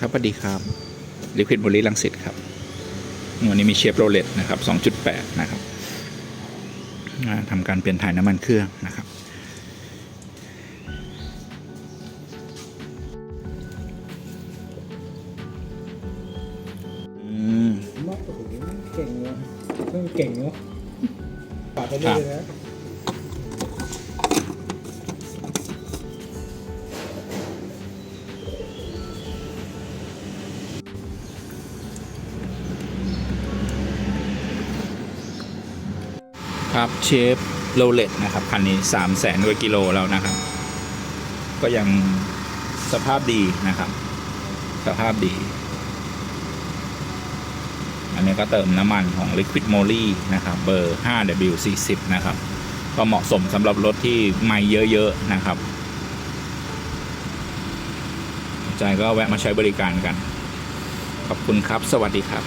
ครับสวัสดีครับลิควิดบริลังสิตครับวันนี้มีเชฟโรเลตนะครับ2.8 นะครับอ่าทำการเปลี่ยนถ่ายน้ำมันเครื่องนะครับ อืมมากโอ้โหเก่งเนาะเพิ่งเก่งเนาะปาดไปเรื่อยๆนะ ครับเชฟโรเลตนะครับ คันนี้3 0 0แสนกว่ากิโลแล้วนะครับ ก็ยังสภาพดีนะครับ สภาพดี อันนี้ก็เติมน้ำมันของ Liquid Moly นะครับ เบอร์ 5W40 นะครับ ก็เหมาะสมสำหรับรถที่ไม่เยอะ ๆ นะครับสนใจก็แวะมาใช้บริการกัน ขอบคุณครับ สวัสดีครับ